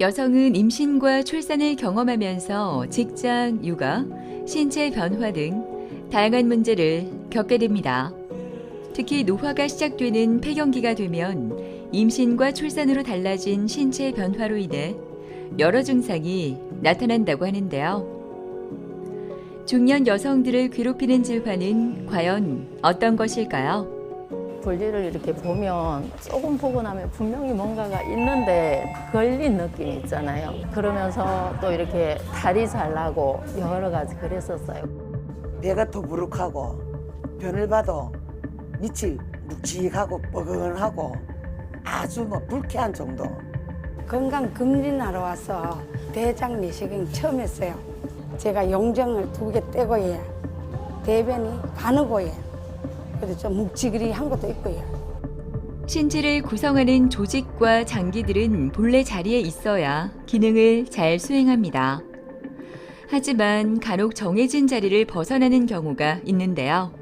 여성은 임신과 출산을 경험하면서 직장, 육아, 신체 변화 등 다양한 문제를 겪게 됩니다. 특히 노화가 시작되는 폐경기가 되면 임신과 출산으로 달라진 신체 변화로 인해 여러 증상이 나타난다고 하는데요. 중년 여성들을 괴롭히는 질환은 과연 어떤 것일까요? 볼일을 이렇게 보면 조금 보고 나면 분명히 뭔가가 있는데 걸린 느낌이 있잖아요. 그러면서 또 이렇게 다리 잘 나고 여러 가지 그랬었어요. 배가 더부룩하고 변을 봐도 밑이 묵직하고 뻐근하고 아주 뭐 불쾌한 정도. 건강 검진하러 와서 대장 내시경 처음 했어요. 제가 용정을 두 개 떼고 예. 대변이 가누고 예. 그래도 좀 묵직이한 것도 있고요. 신체를 구성하는 조직과 장기들은 본래 자리에 있어야 기능을 잘 수행합니다. 하지만 간혹 정해진 자리를 벗어나는 경우가 있는데요.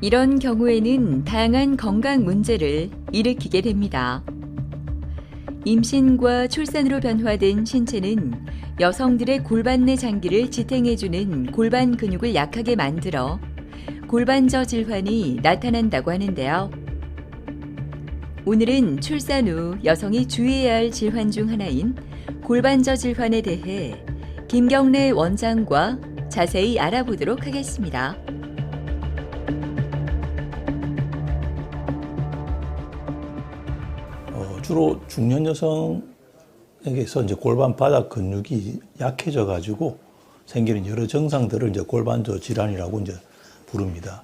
이런 경우에는 다양한 건강 문제를 일으키게 됩니다. 임신과 출산으로 변화된 신체는 여성들의 골반 내 장기를 지탱해주는 골반 근육을 약하게 만들어 골반저 질환이 나타난다고 하는데요. 오늘은 출산 후 여성이 주의해야 할 질환 중 하나인 골반저 질환에 대해 김경래 원장과 자세히 알아보도록 하겠습니다. 어, 주로 중년 여성에게서 이제 골반 바닥 근육이 약해져 가지고 생기는 여러 증상들을 이제 골반저 질환이라고 이제 부릅니다.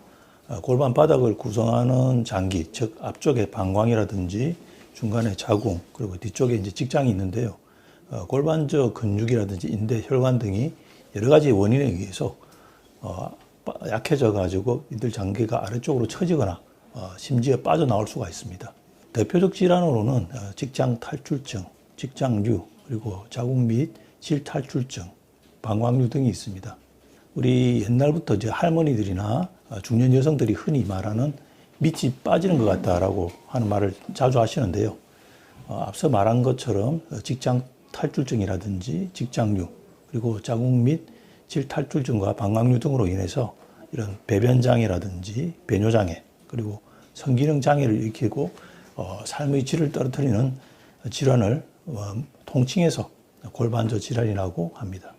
어, 골반 바닥을 구성하는 장기, 즉 앞쪽에 방광이라든지 중간에 자궁 그리고 뒤쪽에 이제 직장이 있는데요. 어, 골반저 근육이라든지 인대, 혈관 등이 여러 가지 원인에 의해서 어, 빠- 약해져 가지고 이들 장기가 아래쪽으로 처지거나 어, 심지어 빠져나올 수가 있습니다. 대표적 질환으로는 어, 직장 탈출증, 직장류, 그리고 자궁 및 질 탈출증, 방광류 등이 있습니다. 우리 옛날부터 이제 할머니들이나 어, 중년 여성들이 흔히 말하는 밑이 빠지는 것 같다라고 하는 말을 자주 하시는데요. 어, 앞서 말한 것처럼 어, 직장 탈출증이라든지 직장류 그리고 자궁 및 질 탈출증과 방광류 등으로 인해서 이런 배변 장애라든지 배뇨 장애 그리고 성기능 장애를 일으키고 어, 삶의 질을 떨어뜨리는 질환을 어, 통칭해서 골반저 질환이라고 합니다.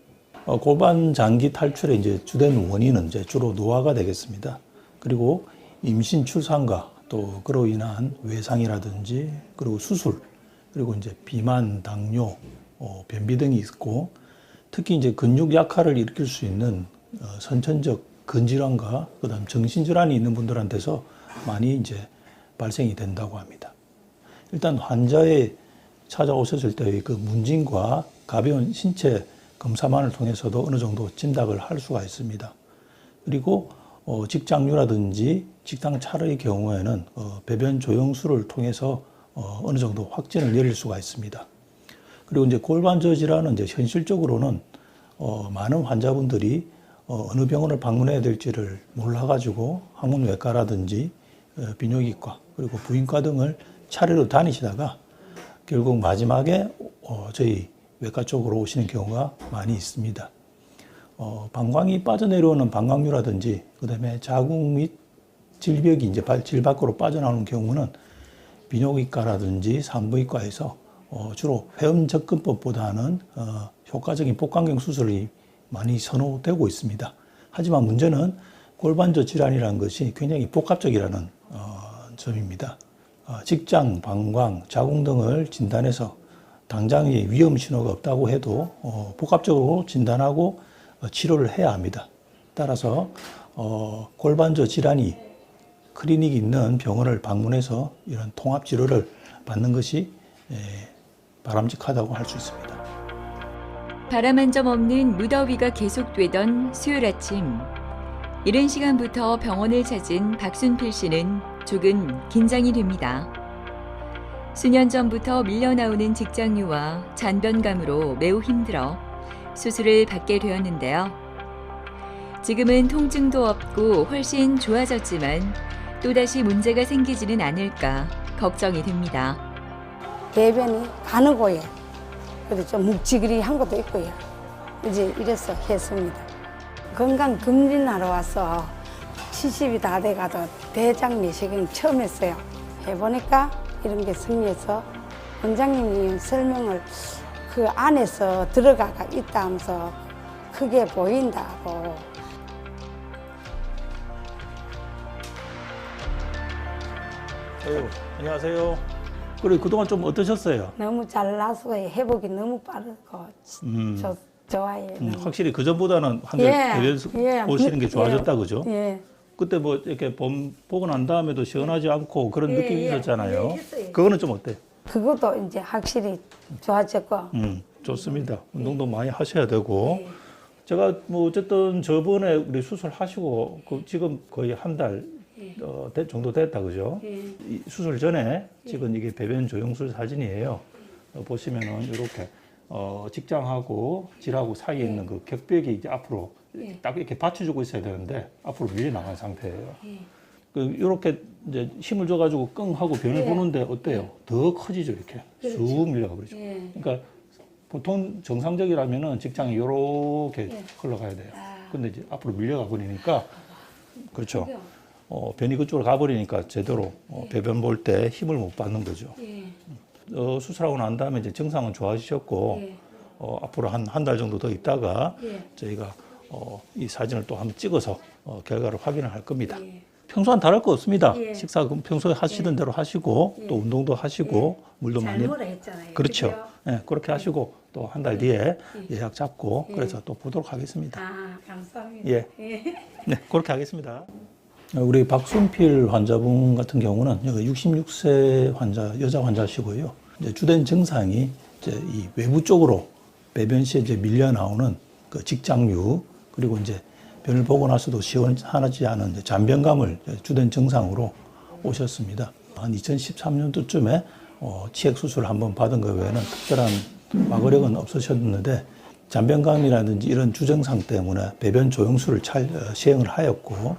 어, 골반 장기 탈출의 이제 주된 원인은 이제 주로 노화가 되겠습니다. 그리고 임신 출산과 또 그로 인한 외상이라든지 그리고 수술 그리고 이제 비만, 당뇨, 어, 변비 등이 있고 특히 이제 근육 약화를 일으킬 수 있는 어, 선천적 근질환과 그다음 정신질환이 있는 분들한테서 많이 이제 발생이 된다고 합니다. 일단 환자의 찾아오셨을 때의 그 문진과 가벼운 신체 검사만을 통해서도 어느 정도 진단을 할 수가 있습니다. 그리고 어, 직장류라든지 직장 차의 경우에는 어, 배변 조영술을 통해서 어, 어느 정도 확진을 내릴 수가 있습니다. 그리고 이제 골반저 질환은 이제 현실적으로는 어, 많은 환자분들이 어, 어느 병원을 방문해야 될지를 몰라가지고 항문외과라든지 어, 비뇨기과 그리고 부인과 등을 차례로 다니시다가 결국 마지막에 어, 저희 외과 쪽으로 오시는 경우가 많이 있습니다. 어, 방광이 빠져내려오는 방광류라든지 그다음에 자궁 및 질벽이 이제 발- 질 밖으로 빠져나오는 경우는 비뇨기과라든지 산부인과에서 어, 주로 회음 접근법보다는 어, 효과적인 복강경 수술이 많이 선호되고 있습니다. 하지만 문제는 골반저 질환이라는 것이 굉장히 복합적이라는 어, 점입니다. 어, 직장, 방광, 자궁 등을 진단해서 당장의 위험 신호가 없다고 해도 어, 복합적으로 진단하고 어, 치료를 해야 합니다. 따라서 어, 골반저 질환이 클리닉이 있는 병원을 방문해서 이런 통합 치료를 받는 것이 에, 바람직하다고 할 수 있습니다. 바람 한 점 없는 무더위가 계속되던 수요일 아침. 이른 시간부터 병원을 찾은 박순필 씨는 조금 긴장이 됩니다. 수년 전부터 밀려나오는 직장류와 잔변감으로 매우 힘들어 수술을 받게 되었는데요. 지금은 통증도 없고 훨씬 좋아졌지만 또다시 문제가 생기지는 않을까 걱정이 됩니다. 대변이 가누고 예. 그래도 좀 묵직이한 것도 있고요. 이제 이래서 했습니다. 건강 검진하러 와서 70이 다 돼가도 대장 내시경 처음 했어요. 해보니까 이런 게 생겨서 원장님이 설명을 그 안에서 들어가가 있다 하면서 크게 보인다고 아유, 안녕하세요. 그래 그동안 좀 어떠셨어요? 너무 잘나서 회복이 너무 빠르고 음. 저, 좋아해요. 음. 확실히 그 전보다는 한결 대변 예. 오시는 게 좋아졌다 예. 그죠? 예. 그때 뭐 이렇게 봄 보고 난 다음에도 시원하지 않고 그런 예, 느낌이 예. 있었잖아요. 예. 그거는 좀 어때? 그것도 이제 확실히 좋아졌고 음, 좋습니다. 운동도 많이 하셔야 되고. 제가 뭐 어쨌든 저번에 우리 수술하시고 그 지금 거의 한 달 어, 대- 정도 됐다 그죠? 이 수술 전에 지금 이게 배변 조영술 사진이에요. 어, 보시면은 이렇게 어, 직장하고 질하고 사이에 있는 그 격벽이 이제 앞으로 딱 이렇게 받쳐주고 있어야 되는데 앞으로 밀려 나간 상태예요. 그 이렇게 이제 힘을 줘가지고 끙 하고 변을 보는데 어때요? 더 커지죠 이렇게. 쑥 밀려가 버리죠. 그러니까 보통 정상적이라면은 직장이 이렇게 흘러가야 돼요. 근데 이제 앞으로 밀려가 버리니까 그렇죠. 어, 변이 그쪽으로 가버리니까 제대로 어, 배변 볼 때 힘을 못 받는 거죠. 어, 수술하고 난 다음에 이제 증상은 좋아지셨고 어, 앞으로 한 한 달 정도 더 있다가 저희가 어, 이 사진을 또 한번 찍어서 어, 결과를 확인을 할 겁니다. 평소와는 다를 거 없습니다. 식사 그 평소에 하시던 대로 하시고 또 운동도 하시고 물도 많이 했잖아요. 그렇죠. 예, 그렇게 하시고 또 한 달 뒤에 예 약 잡고 그래서 또 보도록 하겠습니다. 아, 감사합니다. 예. 네, 그렇게 하겠습니다. 우리 박순필 환자분 같은 경우는 여기 66세 환자, 여자 환자시고요. 이제 주된 증상이 이제 이 외부 쪽으로 배변 시에 이제 밀려 나오는 그 직장류 그리고 이제 변을 보고 나서도 시원하지 않은 잔변감을 주된 증상으로 오셨습니다. 한 2013년도쯤에 어, 치액 수술을 한번 받은 것 외에는 특별한 과거력은 없으셨는데 잔변감이라든지 이런 주증상 때문에 배변 조영술을 잘 어, 시행을 하였고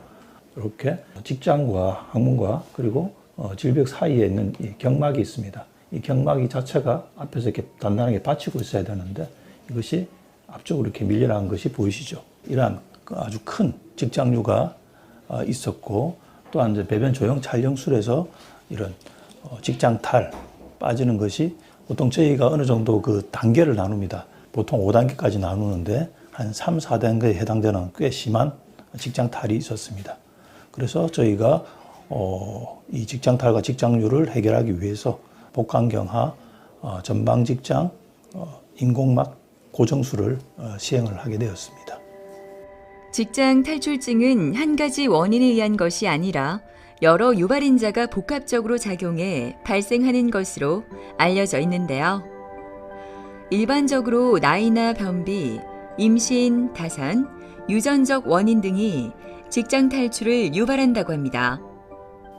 이렇게 직장과 항문과 그리고 어, 질벽 사이에 있는 이 경막이 있습니다. 이 경막이 자체가 앞에서 이렇게 단단하게 받치고 있어야 되는데 이것이 앞쪽으로 이렇게 밀려나간 것이 보이시죠? 이러한 그 아주 큰 직장류가 어, 있었고 또한 이제 배변 조영 촬영술에서 이런 어, 직장 탈 빠지는 것이 보통 저희가 어느 정도 그 단계를 나눕니다. 보통 5단계까지 나누는데 한 3, 4단계에 해당되는 꽤 심한 직장 탈이 있었습니다. 그래서 저희가 어, 이 직장 탈과 직장류를 해결하기 위해서 복강경화, 어, 전방 직장, 어, 인공막 고정술을 어, 시행을 하게 되었습니다. 직장 탈출증은 한 가지 원인에 의한 것이 아니라 여러 유발인자가 복합적으로 작용해 발생하는 것으로 알려져 있는데요. 일반적으로 나이나 변비, 임신, 다산, 유전적 원인 등이 직장 탈출을 유발한다고 합니다.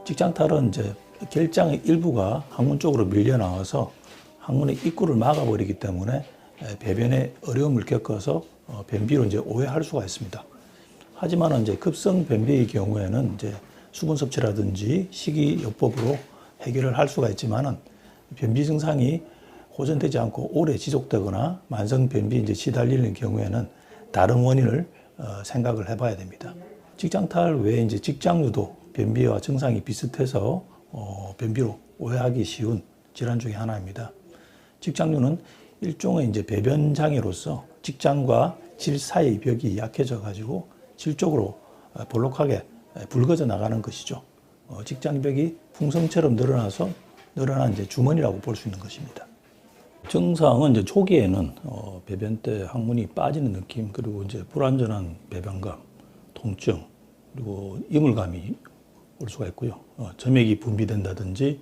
직장 탈은 이제 결장의 일부가 항문 쪽으로 밀려 나와서 항문의 입구를 막아버리기 때문에 에, 배변에 어려움을 겪어서 어, 변비로 이제 오해할 수가 있습니다. 하지만 이제 급성 변비의 경우에는 이제 수분 섭취라든지 식이요법으로 해결을 할 수가 있지만은 변비 증상이 호전되지 않고 오래 지속되거나 만성 변비 이제 시달리는 경우에는 다른 원인을 어, 생각을 해봐야 됩니다. 직장 탈 외에 이제 직장류도 변비와 증상이 비슷해서 어, 변비로 오해하기 쉬운 질환 중에 하나입니다. 직장류는 일종의 이제 배변 장애로서 직장과 질 사이의 벽이 약해져 가지고 질 쪽으로 어, 볼록하게 붉어져 나가는 것이죠. 어, 직장벽이 풍선처럼 늘어나서 늘어난 이제 주머니라고 볼 수 있는 것입니다. 증상은 이제 초기에는 어, 배변 때 항문이 빠지는 느낌 그리고 이제 불안전한 배변감, 통증 그리고 이물감이 올 수가 있고요. 어, 점액이 분비된다든지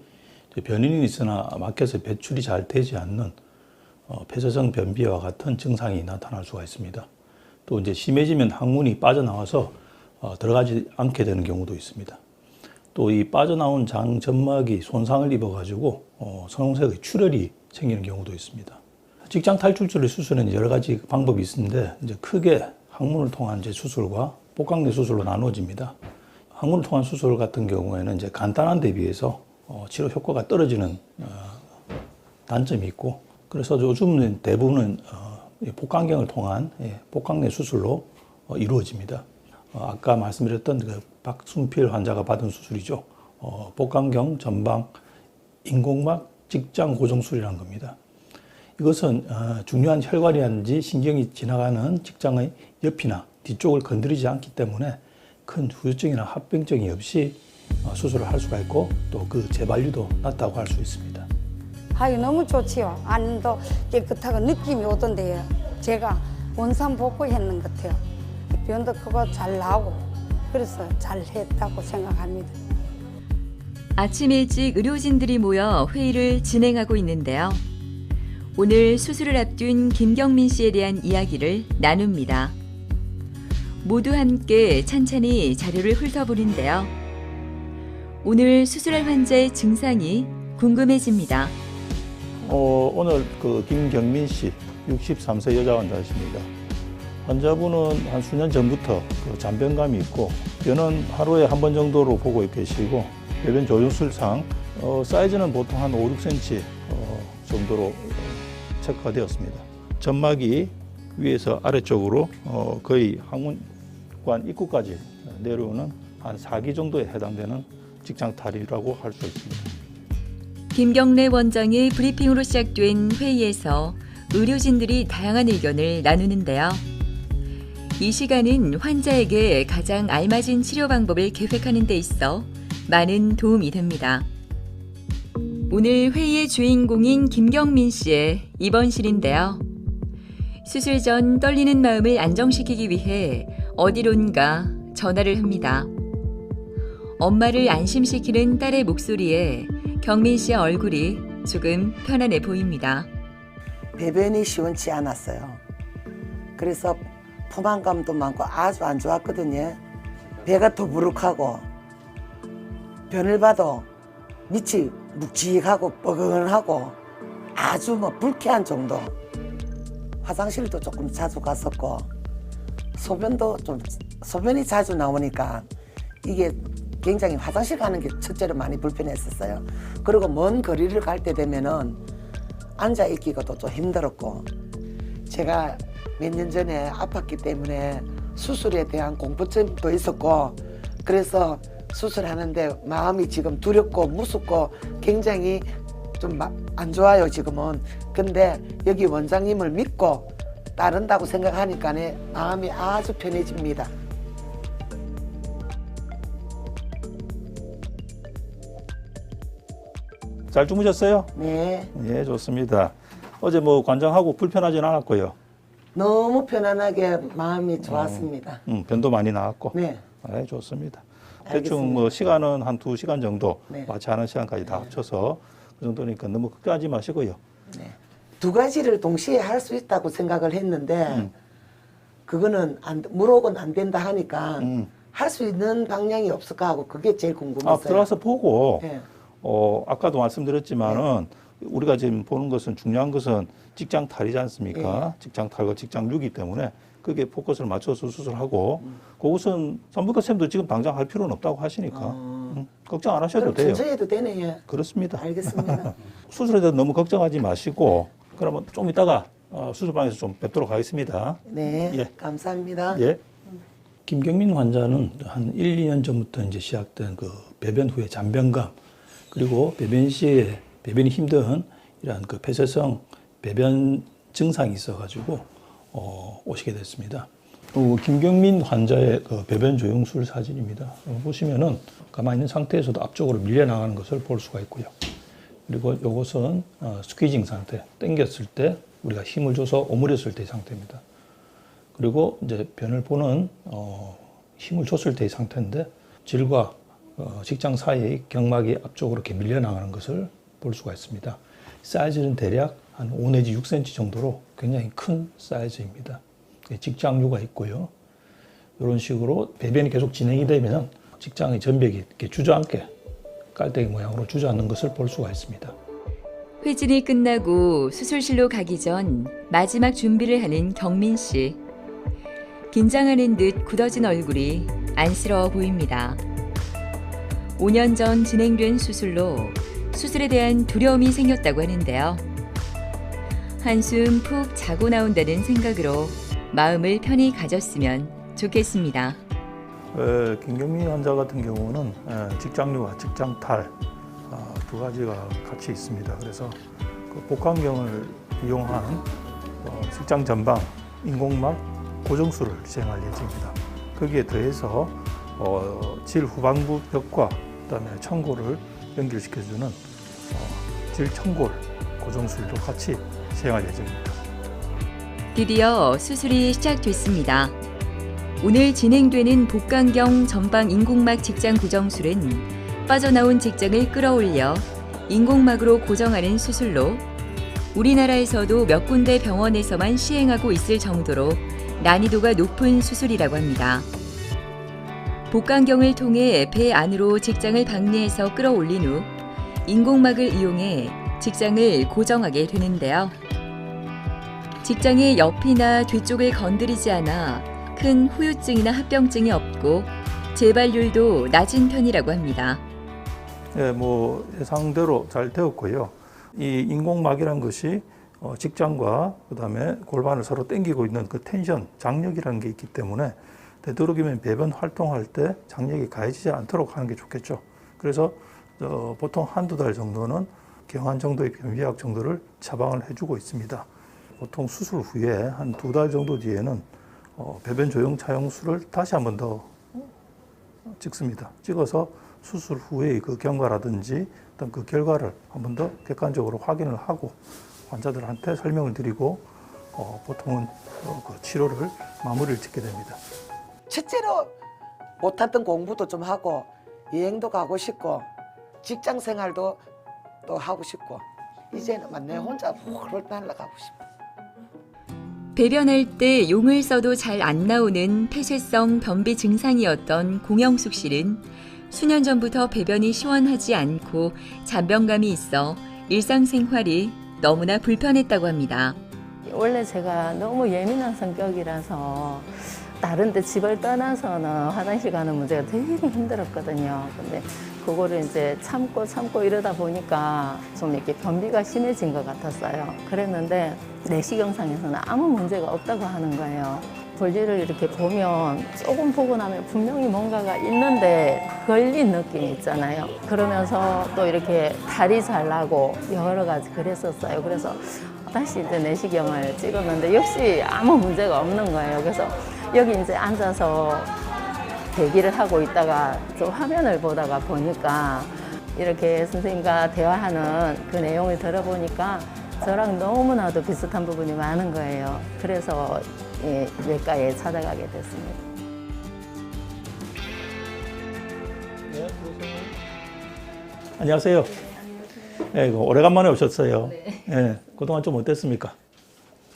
변인이 있으나 막혀서 배출이 잘 되지 않는 어, 폐쇄성 변비와 같은 증상이 나타날 수가 있습니다. 또 이제 심해지면 항문이 빠져나와서 어, 들어가지 않게 되는 경우도 있습니다. 또 이 빠져나온 장 점막이 손상을 입어가지고 어, 선홍색의 출혈이 생기는 경우도 있습니다. 직장 탈출술의 수술은 여러 가지 방법이 있는데 이제 크게 항문을 통한 이제 수술과 복강내 수술로 나누어집니다. 항문을 통한 수술 같은 경우에는 이제 간단한 데 비해서 어, 치료 효과가 떨어지는 어, 단점이 있고 그래서 요즘은 대부분은 어, 이 복강경을 통한 예, 복강내 수술로 어, 이루어집니다. 어, 아까 말씀드렸던 그 박순필 환자가 받은 수술이죠. 어, 복강경 전방 인공막 직장 고정술이라는 겁니다. 이것은 어, 중요한 혈관이라든지 신경이 지나가는 직장의 옆이나 뒤쪽을 건드리지 않기 때문에 큰 후유증이나 합병증이 없이 어, 수술을 할 수가 있고 또 그 재발률도 낮다고 할 수 있습니다. 아유 너무 좋지요. 안도 깨끗하고 느낌이 오던데요. 제가 원산 복구 했는 것 같아요. 변도 크고 잘 나오고 그래서 잘 했다고 생각합니다. 아침 일찍 의료진들이 모여 회의를 진행하고 있는데요. 오늘 수술을 앞둔 김경민 씨에 대한 이야기를 나눕니다. 모두 함께 찬찬히 자료를 훑어보는데요. 오늘 수술할 환자의 증상이 궁금해집니다. 어, 오늘 그 김경민 씨, 63세 여자 환자이십니다. 환자분은 한 수년 전부터 그 잔변감이 있고 변은 하루에 한 번 정도로 보고 계시고 배변 조율술상 어, 사이즈는 보통 한 5, 6cm 어, 정도로 어, 체크가 되었습니다. 점막이 위에서 아래쪽으로 어, 거의 항문관 입구까지 내려오는 한 4기 정도에 해당되는 직장 탈이라고 할 수 있습니다. 김경래 원장의 브리핑으로 시작된 회의에서 의료진들이 다양한 의견을 나누는데요. 이 시간은 환자에게 가장 알맞은 치료 방법을 계획하는 데 있어 많은 도움이 됩니다. 오늘 회의의 주인공인 김경민 씨의 입원실인데요. 수술 전 떨리는 마음을 안정시키기 위해 어디론가 전화를 합니다. 엄마를 안심시키는 딸의 목소리에 경민 씨의 얼굴이 조금 편안해 보입니다. 배변이 시원치 않았어요. 그래서 포만감도 많고 아주 안 좋았거든요. 배가 더부룩하고 변을 봐도 밑이 묵직하고 뻐근하고 아주 뭐 불쾌한 정도. 화장실도 조금 자주 갔었고 소변도 좀 소변이 자주 나오니까 이게 굉장히 화장실 가는 게 첫째로 많이 불편했었어요. 그리고 먼 거리를 갈 때 되면은 앉아 있기가도 좀 힘들었고 제가 몇 년 전에 아팠기 때문에 수술에 대한 공포증도 있었고 그래서 수술하는데 마음이 지금 두렵고 무섭고 굉장히 좀 안 좋아요 지금은 근데 여기 원장님을 믿고 따른다고 생각하니까 마음이 아주 편해집니다. 잘 주무셨어요? 네. 예, 좋습니다. 어제 뭐 관장하고 불편하진 않았고요. 너무 편안하게 마음이 좋았습니다. 음, 변도 많이 나왔고. 네. 네, 좋습니다. 알겠습니다. 대충 뭐 시간은 한 두 시간 정도 네. 마취 하는 시간까지 다 합쳐서 그 정도니까 너무 걱정하지 마시고요. 두 가지를 동시에 할 수 있다고 생각을 했는데 음. 그거는 안, 무록은 안 된다 하니까 음. 할 수 있는 방향이 없을까 하고 그게 제일 궁금했어요. 아, 들어가서 보고 예. 어, 아까도 말씀드렸지만은 우리가 지금 보는 것은 중요한 것은 직장 탈이지 않습니까? 직장 탈과 직장 유기 때문에 그게 포커스를 맞춰서 수술하고 그것은 산부과 쌤도 지금 당장 할 필요는 없다고 하시니까 음, 걱정 안 하셔도 그럼 돼요. 천천히 해도 되네. 예. 그렇습니다. 알겠습니다. 수술에 대해서 너무 걱정하지 마시고 그러면 좀 이따가 어, 수술방에서 좀 뵙도록 하겠습니다. 네. 예. 감사합니다. 예. 김경민 환자는 한 1, 2년 전부터 이제 시작된 그 배변 후에 잔변감 그리고 배변 시에 배변이 힘든 이러한 그 폐쇄성 배변 증상이 있어가지고 어, 오시게 됐습니다. 또 김경민 환자의 그 배변 조영술 사진입니다. 어, 보시면은 가만히 있는 상태에서도 앞쪽으로 밀려 나가는 것을 볼 수가 있고요. 그리고 이것은 어, 스퀴징 상태, 당겼을 때 우리가 힘을 줘서 오므렸을 때의 상태입니다. 그리고 이제 변을 보는 어, 힘을 줬을 때의 상태인데 질과 어, 직장 사이의 경막이 앞쪽으로 이렇게 밀려 나가는 것을 볼 수가 있습니다. 사이즈는 대략 한 5 내지 6cm 정도로 굉장히 큰 사이즈입니다. 직장류가 있고요. 이런 식으로 배변이 계속 진행이 되면 직장의 전벽이 이렇게 주저앉게 깔때기 모양으로 주저앉는 것을 볼 수가 있습니다. 회진이 끝나고 수술실로 가기 전 마지막 준비를 하는 경민 씨. 긴장하는 듯 굳어진 얼굴이 안쓰러워 보입니다. 5년 전 진행된 수술로 수술에 대한 두려움이 생겼다고 하는데요. 한숨 푹 자고 나온다는 생각으로 마음을 편히 가졌으면 좋겠습니다. 에, 김경미 환자 같은 경우는 에, 직장류와 직장탈 아, 두 가지가 같이 있습니다. 그래서 그 복강경을 이용한 어, 직장 전방 인공막 고정술을 시행할 예정입니다. 거기에 더해서 어, 질 후반부 벽과 그다음에 청골을 연결시켜주는 어, 질 청골 고정술도 같이 시행할 예정입니다. 드디어 수술이 시작됐습니다. 오늘 진행되는 복강경 전방 인공막 직장 고정술은 빠져나온 직장을 끌어올려 인공막으로 고정하는 수술로 우리나라에서도 몇 군데 병원에서만 시행하고 있을 정도로 난이도가 높은 수술이라고 합니다. 복강경을 통해 배 안으로 직장을 박리해서 끌어올린 후 인공막을 이용해 직장을 고정하게 되는데요. 직장의 옆이나 뒤쪽을 건드리지 않아 큰 후유증이나 합병증이 없고 재발률도 낮은 편이라고 합니다. 예, 뭐 예상대로 잘 되었고요. 이 인공막이란 것이 어, 직장과 그다음에 골반을 서로 당기고 있는 그 텐션, 장력이라는 게 있기 때문에 되도록이면 배변 활동할 때 장력이 가해지지 않도록 하는 게 좋겠죠. 그래서 어, 보통 한두 달 정도는 경한 정도의 변비약 정도를 처방을 해주고 있습니다. 보통 수술 후에 한 두 달 정도 뒤에는 어, 배변 조영 차용술을 다시 한 번 더 찍습니다. 찍어서 수술 후의 그 경과라든지 어떤 그 결과를 한 번 더 객관적으로 확인을 하고 환자들한테 설명을 드리고 어, 보통은 어, 그 치료를 마무리를 짓게 됩니다. 첫째로 못했던 공부도 좀 하고 여행도 가고 싶고 직장 생활도 또 하고 싶고 이제는 막내 혼자 홀 날아가고 싶어. 배변할 때 용을 써도 잘 안 나오는 폐쇄성 변비 증상이었던 공영숙 씨는 수년 전부터 배변이 시원하지 않고 잔변감이 있어 일상생활이 너무나 불편했다고 합니다. 원래 제가 너무 예민한 성격이라서 다른 데 집을 떠나서는 화장실 가는 문제가 되게 힘들었거든요. 근데 그거를 이제 참고 참고 이러다 보니까 좀 이렇게 변비가 심해진 것 같았어요. 그랬는데 내시경상에서는 아무 문제가 없다고 하는 거예요. 볼일을 이렇게 보면 조금 보고 나면 분명히 뭔가가 있는데 걸린 느낌이 있잖아요. 그러면서 또 이렇게 다리 잘 나고 여러 가지 그랬었어요. 그래서 다시 이제 내시경을 찍었는데 역시 아무 문제가 없는 거예요. 그래서 여기 이제 앉아서 대기를 하고 있다가 저 화면을 보다가 보니까 이렇게 선생님과 대화하는 그 내용을 들어보니까 저랑 너무나도 비슷한 부분이 많은 거예요. 그래서 예, 외과에 찾아가게 됐습니다. 안녕하세요. 예, 오래간만에 오셨어요. 예, 그동안 좀 어땠습니까?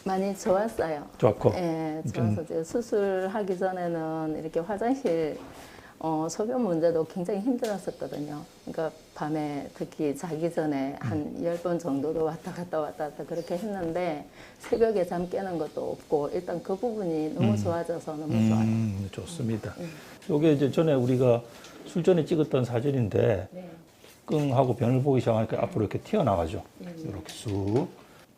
많이 좋았어요. 좋았고. 예, 좋아서 이제 수술하기 전에는 이렇게 화장실 어, 소변 문제도 굉장히 힘들었었거든요. 그러니까 밤에 특히 자기 전에 한 열 번 정도도 왔다 갔다 왔다 갔다 그렇게 했는데 새벽에 잠 깨는 것도 없고 일단 그 부분이 너무 좋아져서 너무 좋아요. 음, 좋습니다. 요게 이제 전에 우리가 술전에 찍었던 사진인데 네. 끙 하고 변을 보기 시작하니까 앞으로 이렇게 튀어나가죠. 네, 이렇게 쑥.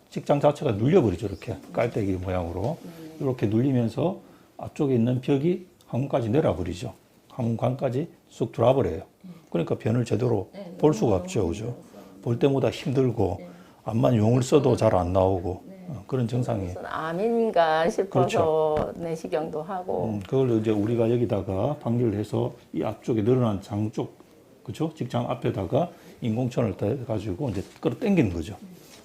직장 자체가 눌려버리죠. 이렇게 깔때기 모양으로. 네, 이렇게 눌리면서 앞쪽에 있는 벽이 항문까지 내려버리죠. 항문관까지 쑥 들어와버려요. 그러니까 변을 제대로 네, 볼 수가 없죠. 그죠? 볼 때마다 힘들고 암만 용을 써도 잘 안 나오고 어, 그런 증상이 암인가 싶어서 내시경도 하고 음, 그걸 이제 우리가 여기다가 방기를 해서 이 앞쪽에 늘어난 장 쪽, 그죠? 직장 앞에다가 인공천을 가지고 이제 끌어 당기는 거죠.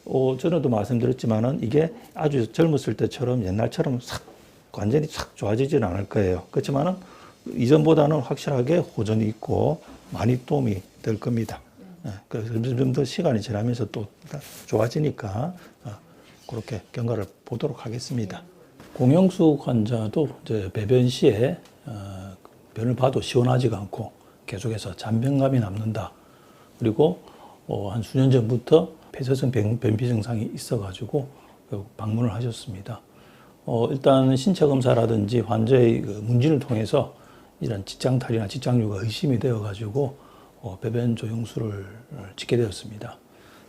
어, 전에도 말씀드렸지만은 이게 아주 젊었을 때처럼 옛날처럼 싹 완전히 싹 좋아지지는 않을 거예요. 그렇지만은 이전보다는 확실하게 호전이 있고 많이 도움이 될 겁니다. 예, 그래서 좀더 시간이 지나면서 또 좋아지니까 어, 그렇게 경과를 보도록 하겠습니다. 공영숙 환자도 이제 배변 시에 어, 변을 봐도 시원하지가 않고 계속해서 잔변감이 남는다. 그리고 어, 한 수년 전부터 폐쇄성 변- 변비 증상이 있어가지고 결국 방문을 하셨습니다. 어, 일단 신체 검사라든지 환자의 그 문진을 통해서 이런 직장 탈이나 직장류가 의심이 되어가지고 어, 배변 조영술을 짓게 되었습니다.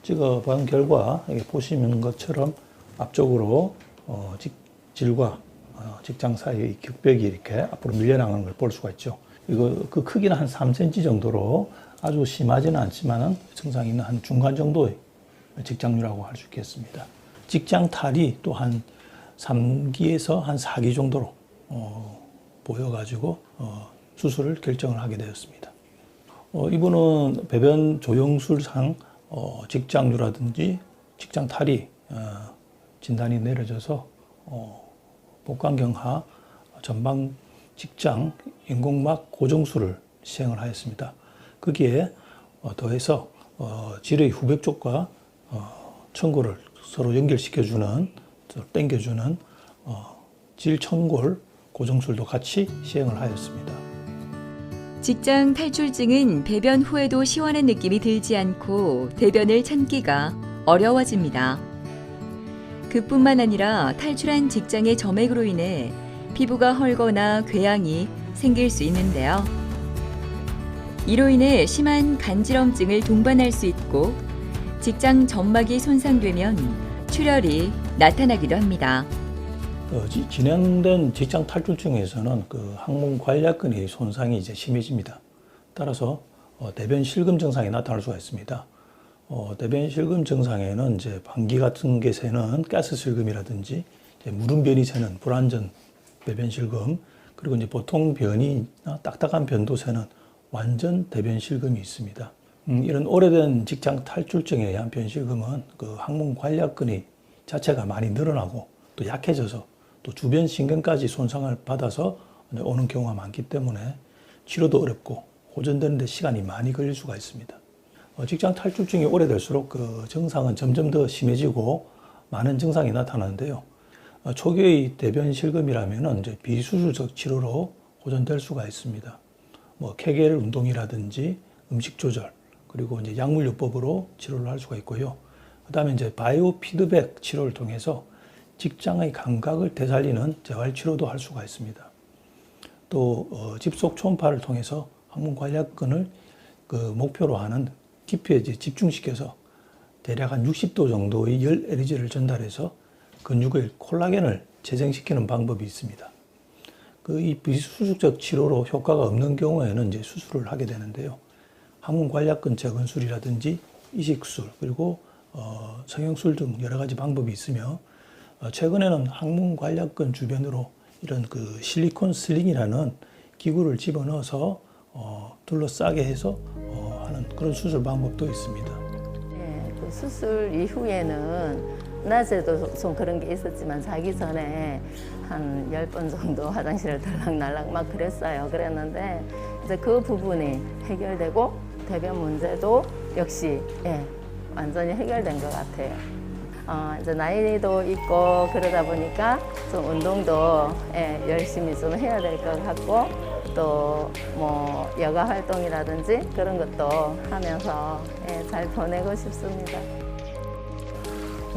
찍어본 결과 보시는 것처럼 앞쪽으로 어, 직, 질과 어, 직장 사이의 격벽이 이렇게 앞으로 밀려나가는 걸 볼 수가 있죠. 이거 그 크기는 한 3cm 정도로 아주 심하지는 않지만은 증상이 있는 한 중간 정도의 직장류라고 할 수 있겠습니다. 직장 탈이 또 한 3기에서 한 4기 정도로 어, 보여가지고 어, 수술을 결정을 하게 되었습니다. 어, 이분은 배변 조영술상 어, 직장류라든지 직장 탈이 어, 진단이 내려져서 어, 복강경하 전방 직장 인공막 고정술을 시행을 하였습니다. 거기에 어, 더해서 어, 질의 후백 쪽과 어, 천골을 서로 연결시켜주는, 어, 질천골 고정술도 같이 시행을 하였습니다. 직장 탈출증은 배변 후에도 시원한 느낌이 들지 않고 대변을 참기가 어려워집니다. 그뿐만 아니라 탈출한 직장의 점액으로 인해 피부가 헐거나 궤양이 생길 수 있는데요. 이로 인해 심한 간지럼증을 동반할 수 있고 직장 점막이 손상되면 출혈이 나타나기도 합니다. 어, 지- 진행된 직장 탈출증에서는 그 항문 관략근의 손상이 이제 심해집니다. 따라서 어, 대변 실금 증상이 나타날 수가 있습니다. 어, 대변 실금 증상에는 이제 방귀 같은 게 새는 가스 실금이라든지 이제 무름변이 새는 불완전 배변 실금 그리고 이제 보통 변이나 딱딱한 변도 새는 완전 대변 실금이 있습니다. 음, 이런 오래된 직장 탈출증에 의한 변실금은 그 항문 관략근이 자체가 많이 늘어나고 또 약해져서 또 주변 신경까지 손상을 받아서 오는 경우가 많기 때문에 치료도 어렵고 호전되는 데 시간이 많이 걸릴 수가 있습니다. 어, 직장 탈출증이 오래될수록 그 증상은 점점 더 심해지고 많은 증상이 나타나는데요. 어, 초기의 대변 실금이라면 이제 비수술적 치료로 호전될 수가 있습니다. 뭐 케겔 운동이라든지 음식 조절 그리고 이제 약물 요법으로 치료를 할 수가 있고요. 그다음에 이제 바이오 피드백 치료를 통해서 직장의 감각을 되살리는 재활 치료도 할 수가 있습니다. 또 어, 집속 초음파를 통해서 항문 관략근을 그 목표로 하는 깊이에 집중시켜서 대략 한 60도 정도의 열 에너지를 전달해서 근육의 콜라겐을 재생시키는 방법이 있습니다. 그 이 비수술적 치료로 효과가 없는 경우에는 이제 수술을 하게 되는데요. 항문 관략근 재건술이라든지 이식술 그리고 어, 성형술 등 여러 가지 방법이 있으며 어, 최근에는 항문 관략근 주변으로 이런 그 실리콘 슬링이라는 기구를 집어넣어서 어, 둘러싸게 해서 어, 하는 그런 수술 방법도 있습니다. 예, 그 수술 이후에는 낮에도 좀 그런 게 있었지만 자기 전에 한 열 번 정도 화장실을 들락날락 막 그랬어요. 그랬는데 이제 그 부분이 해결되고 대변 문제도 역시 예, 완전히 해결된 것 같아요. 어, 이제 나이도 있고 그러다 보니까 좀 운동도 예, 열심히 좀 해야 될 것 같고 또 뭐 여가 활동이라든지 그런 것도 하면서 예, 잘 보내고 싶습니다.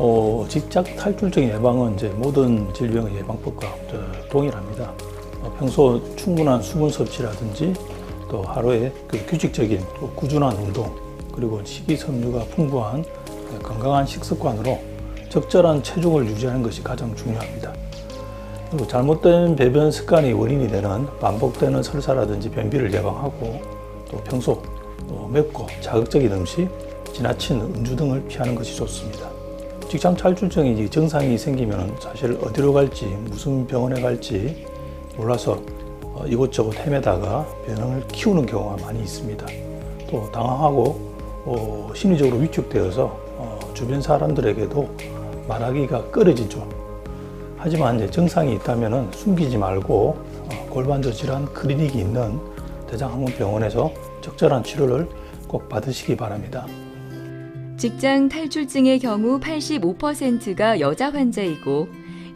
어, 직장 탈출증 예방은 이제 모든 질병의 예방법과 저, 동일합니다. 어, 평소 충분한 수분 섭취라든지 또 하루에 그 규칙적인 또 꾸준한 운동 그리고 식이섬유가 풍부한 건강한 식습관으로 적절한 체중을 유지하는 것이 가장 중요합니다. 그리고 잘못된 배변 습관이 원인이 되는 반복되는 설사라든지 변비를 예방하고 또 평소 어, 맵고 자극적인 음식, 지나친 음주 등을 피하는 것이 좋습니다. 직장 탈출증이 증상이 생기면 사실 어디로 갈지 무슨 병원에 갈지 몰라서 어, 이곳저곳 헤매다가 병을 키우는 경우가 많이 있습니다. 또 당황하고 어, 심리적으로 위축되어서 어, 주변 사람들에게도 말하기가 꺼려지죠. 하지만 이제 증상이 있다면 숨기지 말고 어, 골반저 질환 클리닉이 있는 대장항문병원에서 적절한 치료를 꼭 받으시기 바랍니다. 직장 탈출증의 경우 85%가 여자 환자이고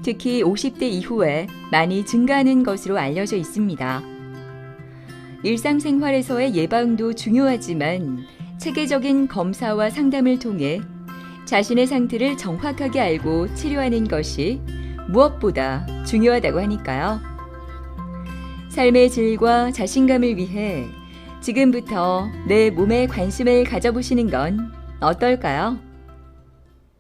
특히 50대 이후에 많이 증가하는 것으로 알려져 있습니다. 일상생활에서의 예방도 중요하지만 체계적인 검사와 상담을 통해 자신의 상태를 정확하게 알고 치료하는 것이 무엇보다 중요하다고 하니까요. 삶의 질과 자신감을 위해 지금부터 내 몸에 관심을 가져보시는 건 어떨까요?